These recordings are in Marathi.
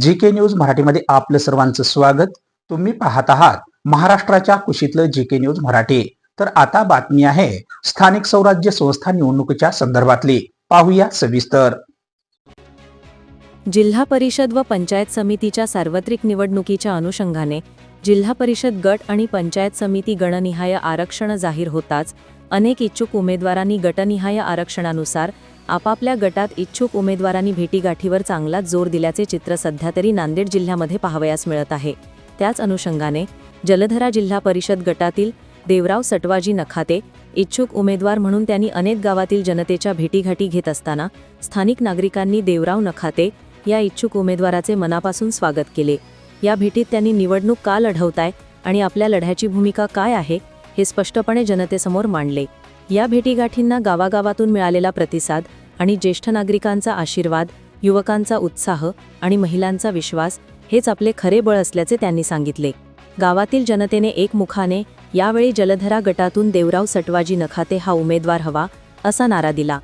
जी के न्यूज मराठीमध्ये आपलं सर्वांचं स्वागत. तुम्ही पाहत आहात महाराष्ट्राच्या कुशीतलं जी के न्यूज मराठी. तर आता बातमी आहे स्थानिक स्वराज्य संस्था निवडणुकीच्या संदर्भातली. पाहूया सविस्तर. जिल्हा परिषद व पंचायत समितीच्या सार्वत्रिक निवडणुकीच्या अनुषंगाने जिल्हा परिषद गट आणि पंचायत समिती गणनिहाय आरक्षण जाहीर होताच अनेक इच्छुक उमेदवारांनी गटनिहाय आरक्षणानुसार आपापल्या गटात इच्छुक उमेदवारांनी भेटीगाठीवर चांगलाच जोर दिल्याचे चित्र सध्या तरी नांदेड जिल्ह्यामध्ये पाहावयास मिळत आहे. त्याच अनुषंगाने जलधरा जिल्हा परिषद गटातील देवराव सटवाजी नखाते इच्छुक उमेदवार म्हणून त्यांनी अनेक गावातील जनतेच्या भेटीगाठी घेत असताना स्थानिक नागरिकांनी देवराव नखाते या इच्छुक उमेदवाराचे मनापासून स्वागत केले. या भेटीत त्यांनी निवडणूक का लढवताय आणि आपल्या लढ्याची भूमिका काय आहे हे स्पष्टपणे जनतेसमोर मांडले. या भेटीगाठींना गावागावातून मिळालेला प्रतिसाद आणि ज्येष्ठ नागरिकांचा आशीर्वाद युवकांचा उत्साह आणि महिलांचा विश्वास हेच आपले खरे बळ असल्याचे त्यांनी सांगितले. गावातील जनतेने एकमुखाने यावेळी जलधरा गटातून देवराव सटवाजी नखाते हा उमेदवार हवा असा नारा दिला.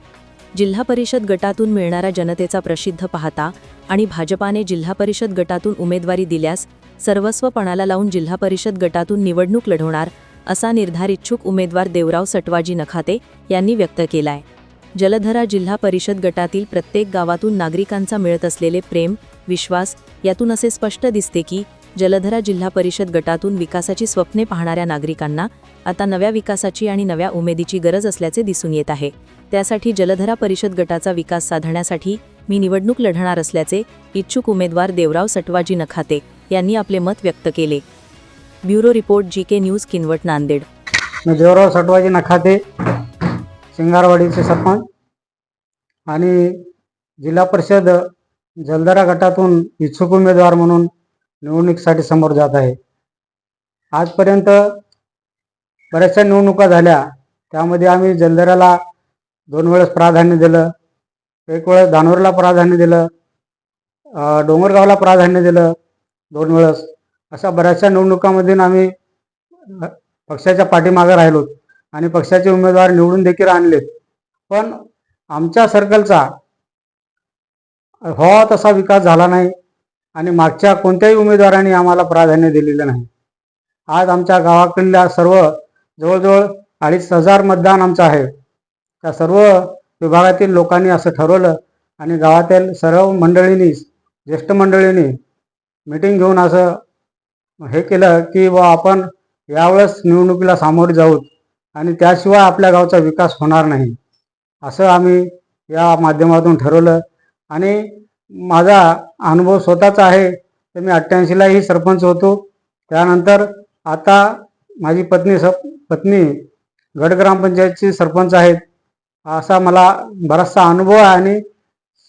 जिल्हा परिषद गटातून मिळणारा जनतेचा प्रसिद्ध पाहता आणि भाजपाने जिल्हा परिषद गटातून उमेदवारी दिल्यास सर्वस्वपणाला लावून जिल्हा परिषद गटातून निवडणूक लढवणार असा निर्धार इच्छुक उमेदवार देवराव सटवाजी नखाते यांनी व्यक्त केलाय. जलधरा जिल्हा परिषद गटातील प्रत्येक गावातून नागरिकांचा मिळत असलेले प्रेम विश्वास यातून असे स्पष्ट दिसते की जलधरा जिल्हा परिषद गटातून विकासाची स्वप्ने पाहणाऱ्या नागरिकांना आता नव्या विकासाची आणि नव्या उमेदीची गरज असल्याचे दिसून येत आहे. त्यासाठी जलधरा परिषद गटाचा विकास साधण्यासाठी मी निवडणूक लढणार असल्याचे इच्छुक उमेदवार देवराव सटवाजी नखाते यांनी आपले मत व्यक्त केले. Bureau report G K news Kinwat Nanded. मी देवराव सटवाजी नखाते शिंगारवाडीचे सरपंच. आणि जिल्हा परिषद जलदारा गटातून इच्छुक उमेदवार म्हणून निवडणुकीसाठी समोर जात आहे. आजपर्यंत बऱ्याचशा निवडणुका झाल्या. त्यामध्ये आम्ही जलदराला दोन वेळेस प्राधान्य दिलं एक वेळेस धानोरला प्राधान्य दिलं डोंगरगावला प्राधान्य दिलं दोन वेळेस. अशा बऱ्याचशा निवडणुकामध्ये आम्ही पक्षाच्या पाठीमागे राहिलो आणि पक्षाचे उमेदवार निवडून देखील आणलेत. पण आमच्या सर्कलचा हवा तसा विकास झाला नाही आणि मागच्या कोणत्याही उमेदवारांनी आम्हाला प्राधान्य दिलेलं नाही. आज आमच्या गावाकडल्या सर्व जवळजवळ अडीच हजार मतदान आमचं आहे. त्या सर्व विभागातील लोकांनी असं ठरवलं आणि गावातील सर्व मंडळींनी ज्येष्ठ मंडळींनी मिटिंग घेऊन असं हे केलं की बा आपण यावेळेस निवडणुकीला सामोरे जाऊ आणि त्याशिवाय आपल्या गावचा विकास होणार नाही असं आम्ही या माध्यमातून ठरवलं. आणि माझा अनुभव स्वतःचा आहे तर मी अठ्ठ्याऐंशीलाही सरपंच होतो. त्यानंतर आता माझी पत्नी स पत्नी गड ग्रामपंचायतची सरपंच आहेत असा मला बराचसा अनुभव आहे. आणि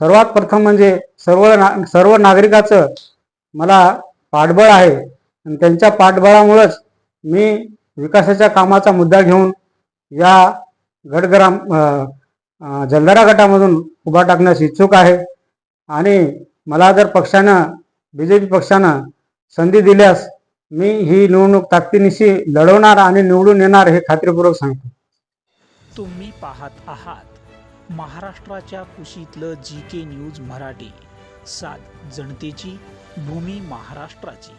सर्वात प्रथम म्हणजे सर्व ना सर्व नागरिकाचं मला पाठबळ आहे आणि त्यांच्या पाठबळामुळंच मी विकासाच्या कामाचा मुद्दा घेऊन या गडग्राम अ, जलदारा गटामधून उभा टाकण्यास इच्छुक आहे. आणि मला जर पक्षानं बी जे पी पक्षानं संधी दिल्यास मी ही निवडणूक ताकदीनिशी लढवणार आणि निवडून येणार हे खात्रीपूर्वक सांगतो. तुम्ही पाहत आहात महाराष्ट्राच्या कुशीतलं जी के न्यूज मराठी. सात जनतेची भूमी महाराष्ट्राची.